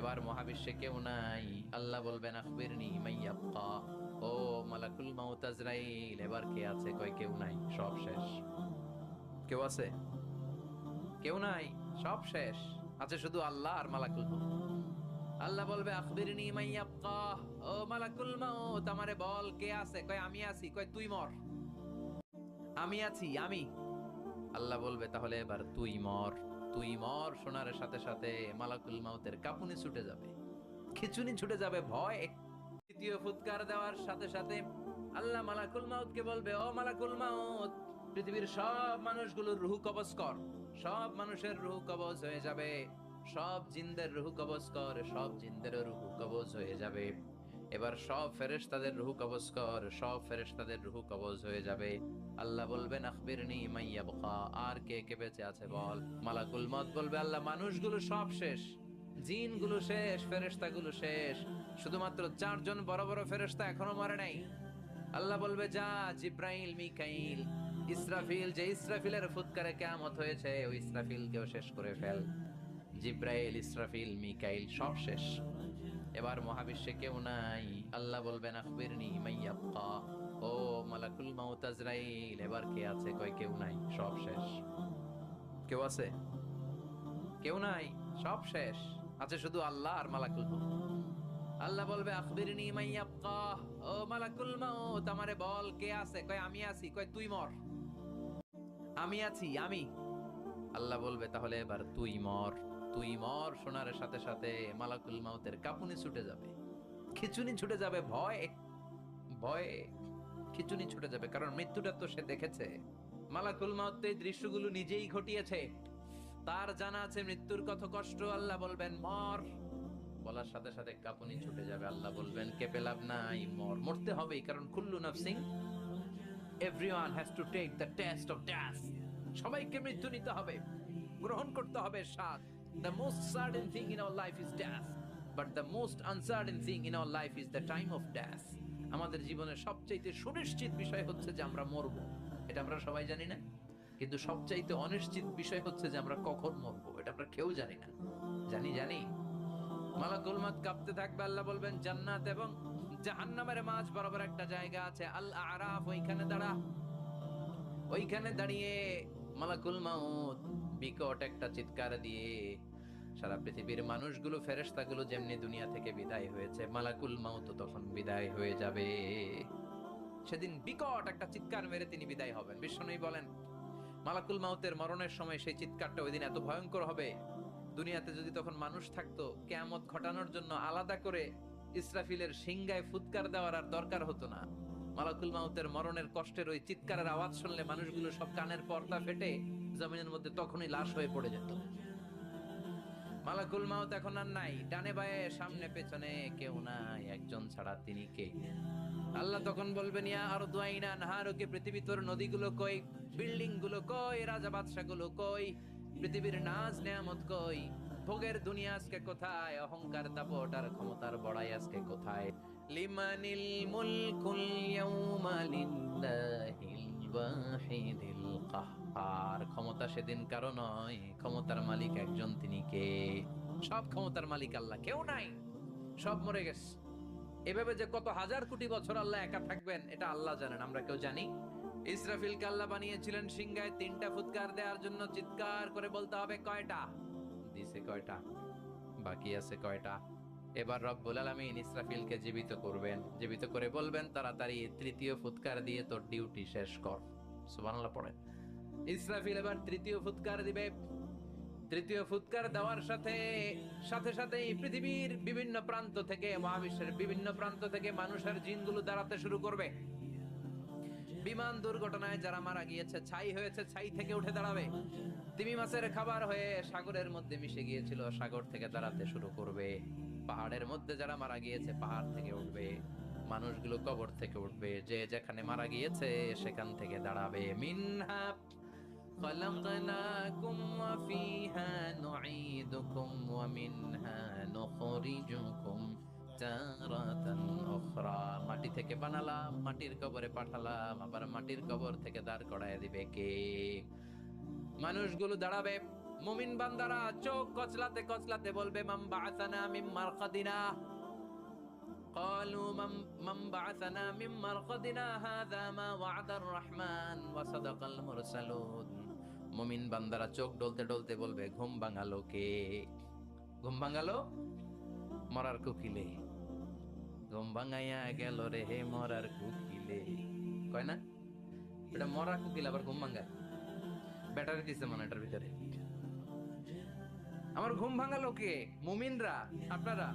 এবার মহাবিশ্বে কেউ নাই। আল্লাহ বলবেন, আখবিরনি মাইয়াবকা ও মালাকুল মাউত আজরাইল, এবার কে আছে? কয়, কেউ নাই। সব শেষ। কেউ আছে? কেউ নাই? সব শেষ। আছে শুধু আল্লাহ আর মালাকুল আল্লাহ বলবে, আখবিরনি মাইয়াবকা ও মালাকুল মাউত, আমারে বল, কে আছে? কয়, আমি আছি। কয়, তুই মর। আমি আছি। আমি? আল্লাহ বলবে, তাহলে এবার তুই মর। তুই মর শোনার সাথে সাথে মালাকুল মাউতের কাপুনি ছুটে যাবে। খিচুনি ছুটে যাবে ভয়। তৃতীয় ফুৎকার দেওয়ার সাথে সাথে আল্লাহ মালাকুল মাউতকে বলবে, ও মালাকুল মাউত, পৃথিবীর সব মানুষগুলোর রুহু কবজ কর। সব মানুষের রুহু কবজ হয়ে যাবে। সব জিনদের রুহু কবজ কর। সব জিনদের রুহু কবজ হয়ে যাবে। এবার সব ফেরেশতাদের রুহু কবজ কর, সব ফেরেশতাদের রুহু কবজ হয়ে যাবে। আল্লাহ বলবেন, আখবিরনি মাইয়া বকা আর কে কে বেঁচে আছে বল? মালাকুল মত বলবে, আল্লাহ, মানুষগুলো সব শেষ, জিনগুলো শেষ, ফেরেশতাগুলো শেষ। শুধুমাত্র চারজন বড় বড় ফেরেশতা এখনও মরে নাই। আল্লাহ বলবে, যা, জিব্রাইল, মিকাইল, ইসরাফিল, যে ইসরাফিলের ফুৎকারে কেয়ামত হয়েছে, ওই ইসরাফিলকেও শেষ করে ফেল। জিব্রাইল, ইসরাফিল, মিকাইল সব শেষ। এবার মহাবিশ্বে কেউ নাই। আল্লাহ বলবেন, আখবিরনি মাইয়াবকা ও মালাকুল মাউত আজরাইল, এবার কে আছে? কয়, কেউ নাই। সব শেষ। কেউ আছে? কেউ নাই। সব শেষ। আছে শুধু আল্লাহ আর মালাকুল আল্লাহ বলবে, আখবিরনি মাইয়াবকা ও মালাকুল মাউত, আমারে বল, কে আছে? কয়, আমি আছি। কয়, তুই মর। আমি আছি, আমি। আল্লাহ বলবে, তাহলে এবার তুই মর। তুই মর শোনার সাথে সাথে মালাকুল মাউতের কাপুনি ছুটে যাবে। খিচুনি ছুটে যাবে ভয়। ভয়ে খিচুনি ছুটে যাবে, কারণ মৃত্যুটা তো সে দেখেছে। মালাকুল মাউত এই দৃশ্যগুলো নিজেই ঘটিয়েছে। তার জানা আছে মৃত্যুর কত কষ্ট, আল্লাহ বলবেন, মর। বলার সাথে সাথে কাপুনি ছুটে যাবে, আল্লাহ বলবেন, কেঁপে লাভ নাই, মর। মরতে হবেই, কারণ কুল্লু নাফসিং everyone has to take the test of death সবাইকে মৃত্যু নিতে হবে, গ্রহণ করতে হবে স্বাদ the most certain thing in our life is death but the most uncertain thing in our life is the time of death আমাদের জীবনের সবচাইতে সুনিশ্চিত বিষয় হচ্ছে যে আমরা মরব। এটা আমরা সবাই জানি না। কিন্তু সবচাইতে অনিশ্চিত বিষয় হচ্ছে যে আমরা কখন মরব। এটা আমরা কেউ জানি না। জানি জানি। মালাকুল মাত কাঁপতে থাকবে, আল্লাহ বলবেন, জান্নাত এবং জাহান্নামের মাঝ বরাবর একটা জায়গা আছে আল আরাফ ওইখানে দাঁড়া। ওইখানে দাঁড়িয়ে মালাকুল মাউত বিকট একটা চিৎকার দিয়ে সারা পৃথিবীর মানুষগুলো, ফেরেশতাগুলো যেমনি দুনিয়া থেকে বিদায় হয়েছে, মালাকুল মাউত তখন বিদায় হয়ে যাবে। সেদিন বিকট একটা চিৎকার মেরে তিনি বিদায় হবেন। বিষ্ণুই বলেন, মালাকুল মাউতের মরণের সময় সেই চিৎকারটা ওই দিন এত ভয়ঙ্কর হবে। দুনিয়াতে যদি তখন মানুষ থাকতো, কেয়ামত ঘটানোর জন্য আলাদা করে ইসরাফিলের সিংগায় ফুৎকার দেওয়ার আর দরকার হতো না। মালাকুল মাউতের মরণের কষ্টের ওই চিৎকারের আওয়াজ শুনলে মানুষগুলো সব কানের পর্দা ফেটে জমিনের মধ্যে তখনই লাশ হয়ে পড়ে যেত। মালাকুল মাউত এখন আর নাই। ডানে বায়ে, সামনে পেছনে কেউ নাই। একজন ছাড়া তিনি কে? আল্লাহ তখন বলবেন, ইয়া আর দুয়াইনা নাহারকে পৃথিবী তোর নদীগুলো কই? বিল্ডিংগুলো কই? রাজা বাদশা গুলো কই? পৃথিবীর নাজ নেয়ামত কই? ভোগের দুনিয়া আজকে কোথায়? অহংকার দাপট আর ক্ষমতার বড়াই আজকে কোথায়? লিমানিল মুলকুল ইয়াউমা লিল্লাহিল ক্ষমতা সেদিন কারও নয়, ক্ষমতার মালিক একজন তিনি কে? সব ক্ষমতার মালিক আল্লাহ, কেউ নাই, সব মরে গেছে। এভাবে যে কত হাজার কোটি বছর আল্লাহ একা থাকবেন, এটা আল্লাহ জানেন, আমরা কেউ জানি। ইসরাফিলকে আল্লাহ বানিয়েছিলেন সিংহায় তিনটা ফুৎকার দেওয়ার জন্য চিৎকার করে বলতে হবে, কয়টা? দিছে কয়টা? বাকি আছে কয়টা? এবার রব্বুল আলামিন ইসরাফিলকে জীবিত করবেন। জীবিত করে বলবেন, তাড়াতাড়ি তৃতীয় ফুৎকার দিয়ে তোর ডিউটি শেষ কর। সুবহানাল্লাহ পড়েন। ইসরাফিল এবার তৃতীয় ফুৎকার দিবে। তৃতীয় ফুৎকার দেওয়ার সাথে সাথে সাথেই পৃথিবীর বিভিন্ন প্রান্ত থেকে, মহাবিশ্বের বিভিন্ন প্রান্ত থেকে মানুষের জিনগুলো দাঁড়াতে শুরু করবে। বিমান দুর্ঘটনায় যারা মারা গিয়েছে, ছাই হয়েছে, ছাই থেকে উঠে দাঁড়াবে। তিমি মাছের খাবার হয়ে সাগরের মধ্যে মিশে গিয়েছিল, সাগর থেকে দাঁড়াতে শুরু করবে। পাহাড়ের মধ্যে যারা মারা গিয়েছে পাহাড় থেকে উঠবে মানুষগুলো কবর থেকে উঠবে যে যেখানে মারা গিয়েছে সেখান থেকে দাঁড়াবে মিনহা خلقناكم وفيها نعيدكم ومنها نخرجكم তারাতান উখরা মাটি থেকে বানালাম মাটির কবরে পাঠালাম আবার মাটির কবর থেকে দাঁড় করায় দিবে কে মানুষগুলো দাঁড়াবে মুমিন বান্দারা চোখ কচলাতে কচলাতে বলবে মাম বাআসানা মিন মারকাদিনা قالوا من من بعثنا من مرقدنا هذا ما وعد الرحمن وصدق المرسلون মুমিন বান্দারা চোখ ডলতে ডলতে বলবে ঘুম ভাঙালো কে ঘুম ভাঙালো মরার কুকিলে ঘুম ভাঙাইয়া গেল রে হে মরার কুকিলে কয় না এটা মরার কুকিল আবার ঘুম ভাঙায় ব্যাটারি দিছে মনে হয় এটার ভিতরে আমার ঘুম ভাঙালো কে মুমিনরা, আপনারা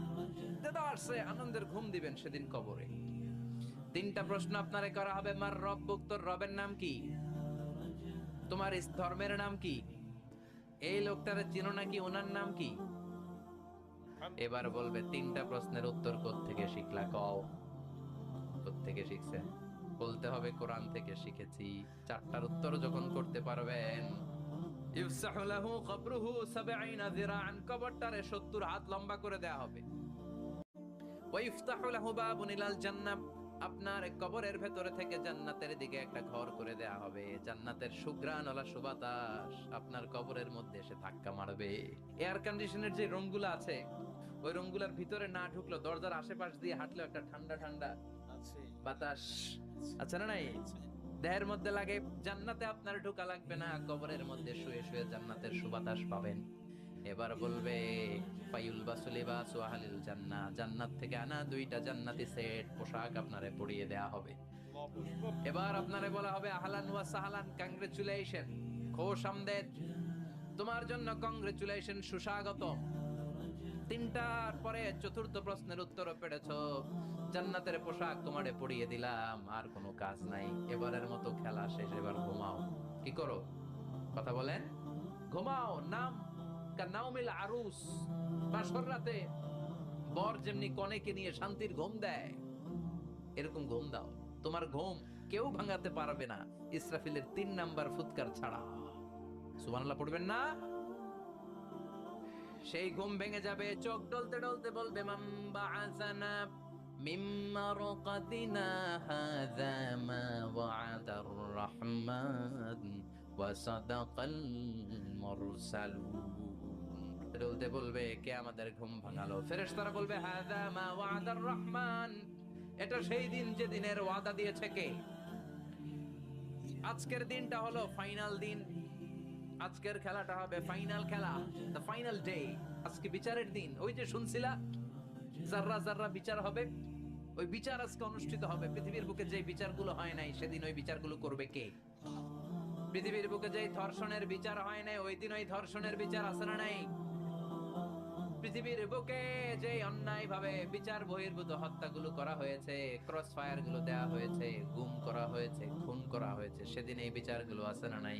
আসছে আনন্দের ঘুম দিবেন সেদিন কবরে। তিনটা প্রশ্ন আপনারে করা হবে, মার রব তোর রবের নাম কি? তোমার ধর্মের নাম কি? এই লোকটারে চিনো নাকি ওনার নাম কি? এবার বলবে, তিনটা প্রশ্নের উত্তর থেকে শিখলা? কও। থেকে শিখছে? বলতে হবে কোরআন থেকে শিখেছি। চারটার উত্তর যখন করতে পারবেন ইফসাহু লাহু কবরুহু 70 যিরাআন কবরটারে 70 হাত লম্বা করে দেয়া হবে। ওয়া ইফতাহু লাহু বাবুন ইলাল জান্নাহ আপনার কবরের ভেতরে থেকে জান্নাতের দিকে একটা ঘর করে দেয়া হবে। জান্নাতের সুবাতাস আপনার কবরের মধ্যে এসে ধাক্কা মারবে। এয়ার কন্ডিশনের যে রুমগুলো আছে ওই রুমগুলোর ভিতরে না ঢুকলো দরজার আশেপাশ দিয়ে হাঁটলেও একটা ঠান্ডা ঠান্ডা বাতাস। আচ্ছা না নাই? দেহের মধ্যে লাগে, জান্নাতে আপনার ঢোকা লাগবে না, কবরের মধ্যে শুয়ে শুয়ে জান্নাতের সুবাতাস পাবেন। এবার বলবে বাসুলি বা সুহালিল জান্না জান্নাত থেকে আনা দুইটা জান্নাতি সেট, পোশাক আপনারে পরিয়ে দেয়া হবে। এবার আপনারে বলা হবে, আহলান ওয়া সাহলান কংগ্রেচুলেশন খোশ আমদেদ, তোমার জন্য কংগ্রেচুলেশন সুস্বাগত তিনটার পরে চতুর্থ প্রশ্নের উত্তর পেরেছ। জান্নাতের পোশাক তোমারে পরিয়ে দিলাম, আর কোনো কাজ নাই। এবারের মতো খেলা শেষ, এবার ঘুমাও। কি করো? কথা বলেন। ঘুমাও, নাম কানাউমিল আরুস। বাসর রাতে বর যেমনি কনেকে নিয়ে শান্তির ঘুম দেয়, এরকম ঘুম দাও। তোমার ঘুম কেউ ভাঙাতে পারবে না। ইসরাফিলের তিন নাম্বার ফুৎকার ছাড়া। সুবহানাল্লাহ পড়বেন না? সেই ঘুম ভেঙে যাবে, চোখ ডলতে ডলতে বলবে, মাম্বা আসানা মিম্মা রকাদিনা হাযা ওয়াদার রহমান ওয়া সাদাকাল ডলতে বলবে, কে আমাদের ঘুম ভাঙালো? ফেরেশতারা বলবে, হাযা ওয়াদার রহমান। এটা সেই দিন যে দিনের ওয়াদা দিয়েছে কে? আজকের দিনটা হলো ফাইনাল দিন। আজকের খেলাটা হবে ফাইনাল খেলা দ্য ফাইনাল ডে আজকে বিচারের দিন। ওই যে শুনছিলা? জাররা জাররা বিচার হবে, ওই বিচার আজকে অনুষ্ঠিত হবে। পৃথিবীর বুকে যে বিচারগুলো হয় নাই, সেদিন ওই বিচারগুলো করবে কে? পৃথিবীর বুকে যে ধর্ষণের বিচার হয় নাই, ওই দিন ওই ধর্ষণের বিচার আছে না নাই? পৃথিবীর বুকে যে অন্যায় ভাবে বিচার বহির্ভূত হত্যাগুলো করা হয়েছে ক্রস ফায়ারগুলো দেওয়া হয়েছে, গুম করা হয়েছে, খুন করা হয়েছে, সেদিন এই বিচারগুলো আছে না নাই?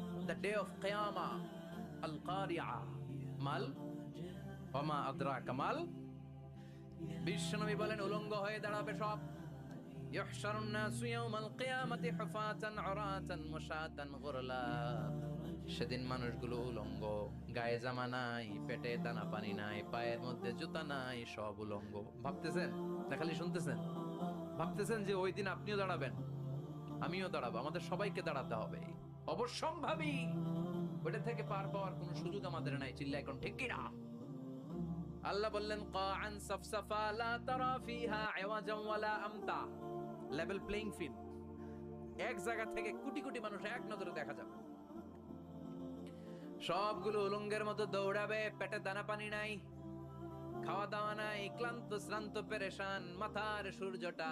the day of Qiyamah, Al Qari'ah, Mal, Wama Adraka Mal, বিশ্বনবী বলেন উলঙ্গ হয়ে দাঁড়াবে সব يحشر الناس يوم القيامة حفاة عراة مشاة غرلا সেদিন মানুষগুলো উলঙ্গ গায়ে জামা নাই পেটে দানা পানি নাই পায়ের মধ্যে জুতা নাই সব উলঙ্গ ভাবতেছেন না খালি শুনতেছেন ভাবতেছেন যে ওই দিন আপনিও দাঁড়াবেন আমিও দাঁড়াবো আমাদের সবাইকে দাঁড়াতে হবে অবশ্যম্ভাবী। ওটা থেকে পার পাওয়ার কোনো সুযোগ আমাদের নাই চিল্লা এখন ঠিক কিনা? আল্লাহ বললেন লা তারা ফিহা আওয়াজাম ওয়ালা আমতা। লেভেল প্লেইং ফিল্ড এক জায়গা থেকে কোটি কোটি মানুষ এক নজরে দেখা যাবে। সবগুলো উলঙ্গের মতো দৌড়াবে, পেটে দানা পানি নাই, খাওয়া দাওয়া নাই, ক্লান্ত শ্রান্ত, পেরেশান, মাথার সূর্যটা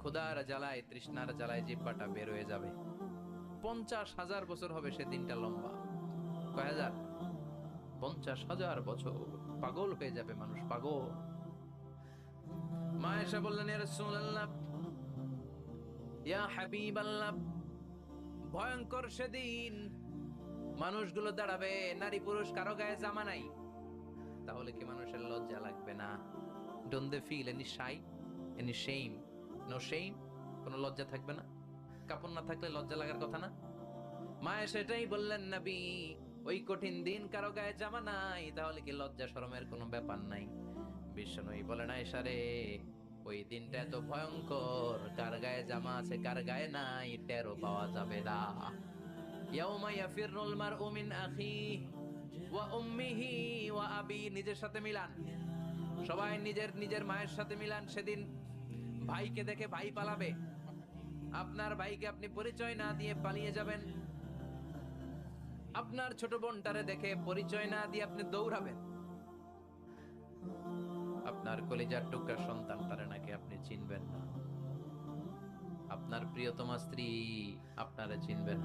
ক্ষুধার জ্বালায়, তৃষ্ণার জ্বালায় জিব্বাটা বের হয়ে যাবে। পঞ্চাশ হাজার বছর হবে সে দিনটা লম্বা। কয় পঞ্চাশ হাজার বছর। পাগল হয়ে যাবে মানুষ, পাগল। মা এসে বললেন ইয়া হাবিবাল্লাহ, ভয়ঙ্কর সেদিন মানুষগুলো দাঁড়াবে, নারী পুরুষ কারও গায়ে জামা নাই। তাহলে কি মানুষের লজ্জা লাগবে না? Don't they feel any shy any shame no shame কোনো লজ্জা থাকবে না। কাপড় না থাকলে লজ্জা লাগার কথা না। মায়ে সেটাই বললেন, নবী, ওই কঠিন দিন কারও গায়ে জামা নাই, তাহলে কি লজ্জা শরমের কোনো ব্যাপার নাই? বিশ্বনবী বলে, না এসারে ওই দিনটা এত ভয়ঙ্কর, কার গায়ে জামা আছে, কার গায়ে নাই টেরো পাওয়া যাবে না। ইয়াউমা ইয়াফিরুল মারউ মিন আখিহি ওয়া উম্মিহি ওয়া আবি, নিজের সাথে মিলান। সবাই নিজের নিজের মায়ের সাথে মিলান সেদিন। ভাইকে দেখে ভাই পালাবে। আপনার ভাইকে আপনি পরিচয় না দিয়ে পালিয়ে যাবেন। আপনার ছোট বোনটারে দেখে পরিচয় না দিয়ে আপনি দৌড়াবেন। আপনার কলিজার টুকরা সন্তানটারে নাকি আপনি চিনবেন না। আপনার প্রিয়তমা স্ত্রী আপনারে চিনবেন